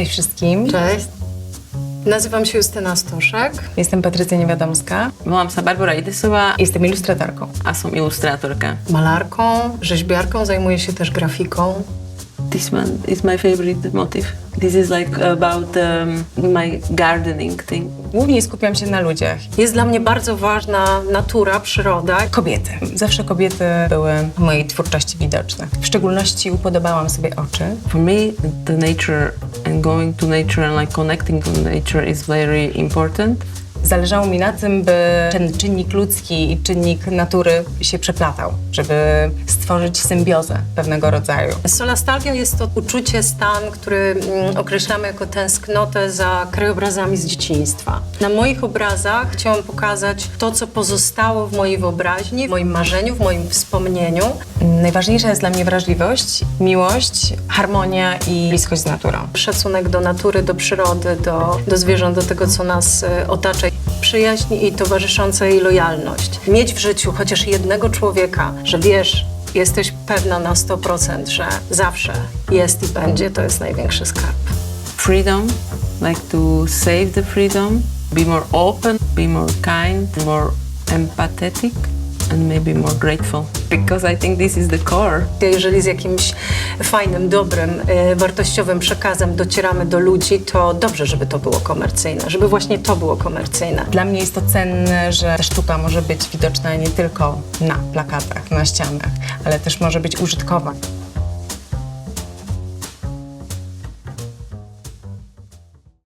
Cześć wszystkim. Cześć. Nazywam się Justyna Stoszek. Jestem Patrycja Niewiadomska. Volám sa Barbara Idesová Jestem ilustratorką. a som ilustrátorka. Malarką, rzeźbiarką, zajmuję się też grafiką. This one is my favorite motif. This is like about um, my gardening thing. Głównie skupiam się na ludziach. Jest dla mnie bardzo ważna natura, przyroda. Kobiety. Zawsze kobiety były w mojej twórczości widoczne. W szczególności upodobałam sobie oczy. For me, the nature and going to nature and like connecting to nature is very important. Zależało mi na tym, by ten czynnik ludzki i czynnik natury się przeplatał, żeby stworzyć symbiozę pewnego rodzaju. Solastalgia jest to uczucie, stan, który mm, określamy jako tęsknotę za krajobrazami z dzieciństwa. Na moich obrazach chciałam pokazać to, co pozostało w mojej wyobraźni, w moim marzeniu, w moim wspomnieniu. Najważniejsza jest dla mnie wrażliwość, miłość, harmonia i bliskość z naturą. Szacunek do natury, do przyrody, do, do zwierząt, do tego, co nas e, Przyjaźń i towarzysząca jej lojalność. Mieć w życiu chociaż jednego człowieka, że wiesz, jesteś pewna na 100%, że zawsze jest i będzie, to jest największy skarb. Freedom, like to save the freedom, be more open, be more kind, more empathetic, and maybe more grateful. Because I think this is the core. Jeżeli z jakimś fajnym, dobrym, e, wartościowym przekazem docieramy do ludzi, to dobrze, żeby to było komercyjne, żeby właśnie to było komercyjne. Dla mnie jest to cenne, że ta sztuka może być widoczna nie tylko na plakatach, na ścianach, ale też może być użytkowa.